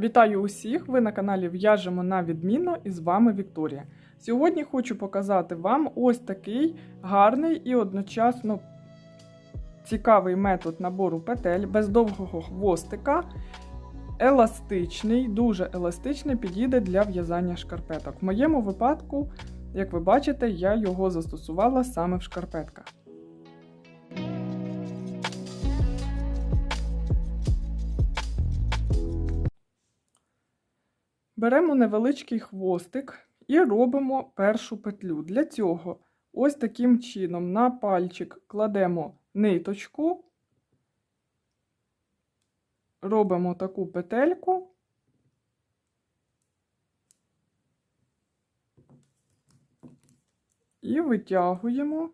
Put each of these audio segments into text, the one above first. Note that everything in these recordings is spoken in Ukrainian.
Вітаю усіх! Ви на каналі В'яжемо на відмінно і з вами Вікторія. Сьогодні хочу показати вам ось такий гарний і одночасно цікавий метод набору петель без довгого хвостика. Еластичний, дуже еластичний, підійде для в'язання шкарпеток. В моєму випадку, як ви бачите, я його застосувала саме в шкарпетках. Беремо невеличкий хвостик і робимо першу петлю. Для цього ось таким чином на пальчик кладемо ниточку, робимо таку петельку. І витягуємо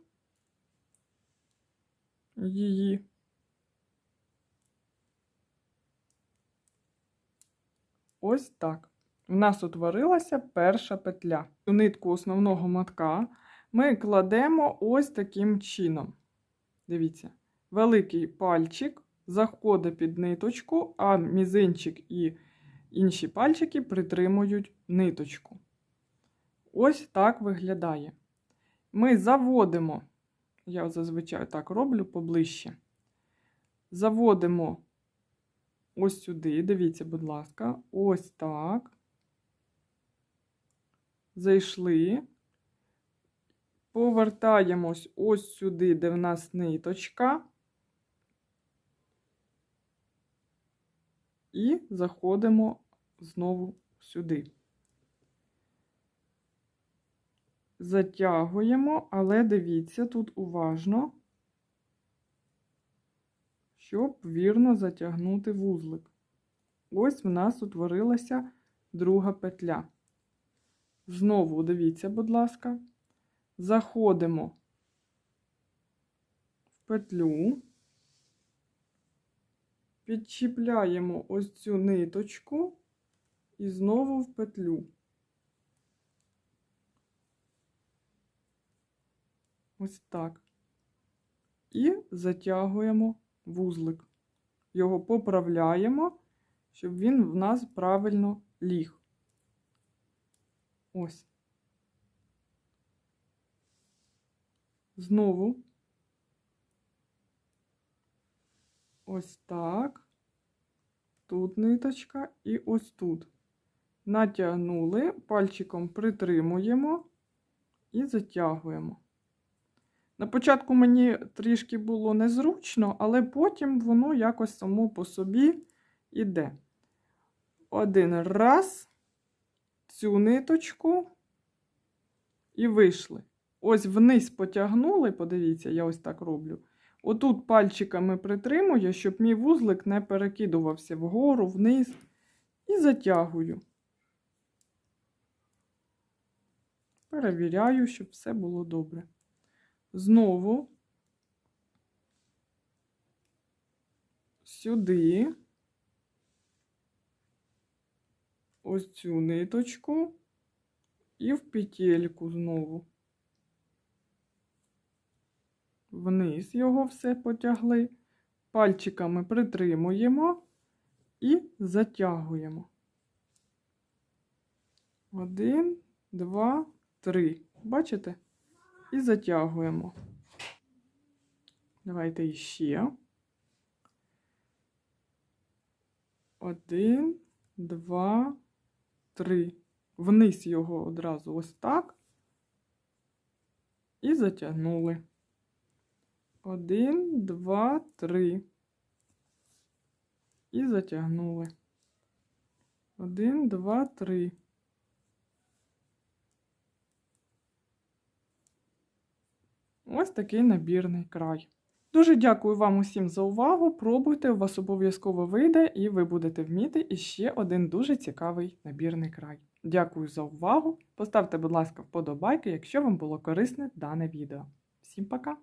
її. Ось так. У нас утворилася перша петля. У нитку основного матка ми кладемо ось таким чином. Дивіться, великий пальчик заходить під ниточку, а мізинчик і інші пальчики притримують ниточку. Ось так виглядає. Ми заводимо, я зазвичай так роблю поближче. Заводимо ось сюди, дивіться, будь ласка, ось так зайшли, повертаємось ось сюди, де в нас ниточка, і заходимо знову сюди. Затягуємо, але дивіться тут уважно, щоб вірно затягнути вузлик. Ось в нас утворилася друга петля. Знову дивіться, будь ласка, заходимо в петлю, підчіпляємо ось цю ниточку і знову в петлю. Ось так. І затягуємо вузлик. Його поправляємо, щоб він в нас правильно ліг. Ось. Знову. Ось так. Тут ниточка і ось тут. Натягнули, пальчиком притримуємо і затягуємо. На початку мені трішки було незручно, але потім воно якось само по собі іде. Один раз цю ниточку і вийшли. Ось вниз потягнули, подивіться, я ось так роблю. Отут пальчиками притримую, щоб мій вузлик не перекидувався вгору, вниз, і затягую. Перевіряю, щоб все було добре. Знову сюди. Ось цю ниточку і в петельку знову. Вниз його все потягли, пальчиками притримуємо і затягуємо. Один, два, три. Бачите? І затягуємо. Давайте іще. Один, два, три. Вниз його одразу ось так. І затягнули. Один, два, три. І затягнули. Один, два, три. Ось такий набірний край. Дуже дякую вам усім за увагу. Пробуйте, у вас обов'язково вийде, і ви будете вміти іще один дуже цікавий набірний край. Дякую за увагу. Поставте, будь ласка, вподобайки, якщо вам було корисне дане відео. Всім пока!